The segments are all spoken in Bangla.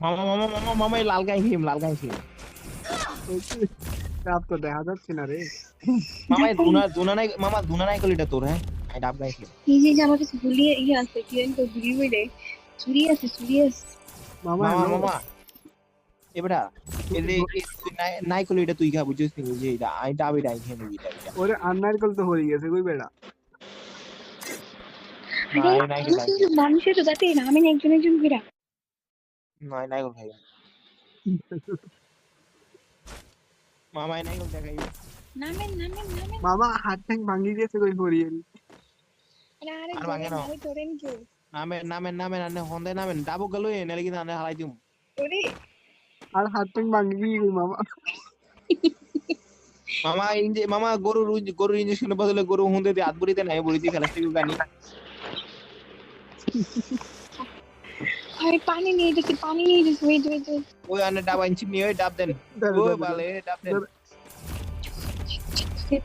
মামা মামা মামা মামা এই লাল গাই খেম লাল গাই খেম ডাব তো দেখা যাচ্ছে না রে মামা এই দুনা দুনা নাই মামা দুনা নাই কলিটা তোর হ্যাঁ এই ডাব গাই খেম এই যে যে আমার কাছে গুলিয়ে ইয়ে আছে কি জানি তো গুলি মেরে চুরি আছে চুরি আছে মামা মামা hello? মামা এবারে এলে নাই নাই কলিটা তুই খা বুঝছিস নি যে এটা আই ডাব এটা আই খেম এটা এটা ওরে আন্নারকল তো হয়ে গেছে কই বেড়া নাই আরে নাই মানুষের তো- মানুষের তো যাতে নামেন একজন একজন করে নাই নাই খাই মামা নাই কল দেখাই। নামেন নামেন নামেন। মামা হাত ট্যাং ভাঙি গেছে কই আরে আরে ভাঙে না। আরে তোরেন কেউ নামে নামে নামে নামে হন্দে নামে ডাবো গেল এ নালে আনে হালাই দিম। ওরে। আর হাত ট্যাং ভাঙি কই মামা? মামা ইঞ্জে মামা গরুর উইঞ্জ- গরুর ইঞ্জেকশনের বদলে গরু হুন্দে দিয়ে হাত বুড়িতে নাই বুড়িতে থেকে গানি? আরে পানি নিয়ে যেতে পানি নিয়ে যেতে ওয়েট ওয়েট ওয়েট ওই আনে ডাব আনছি নিয়ে ওই ডাব দেন। দাঁড়া, ও বালে ডাব দেন।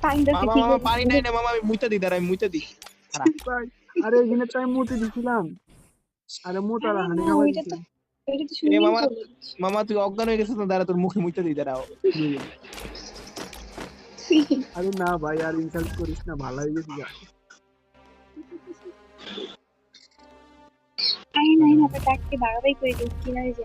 পানি মামা কি পানি নাই না মামা আমি মুইতা দি দাঁড়া আমি মুইতা দি ভাই, আরে এখানে তো আমি মুতে দিছিলাম। আরে মুতারা হানি না, খাওয়া ওইটা তো ওইটা তো এ সুইমিং মামা মামা তুই অজ্ঞান হয়ে গেছিস না দাঁড়া তোর মুখে মুইতা দি দাঁড়াও আরে না ভাই আর ইনসাল্ট করিস না ভালো হয়ে গেছে যা। আই নাই না ডাকতে বাড়াবাই করে দিচ্ছি না যে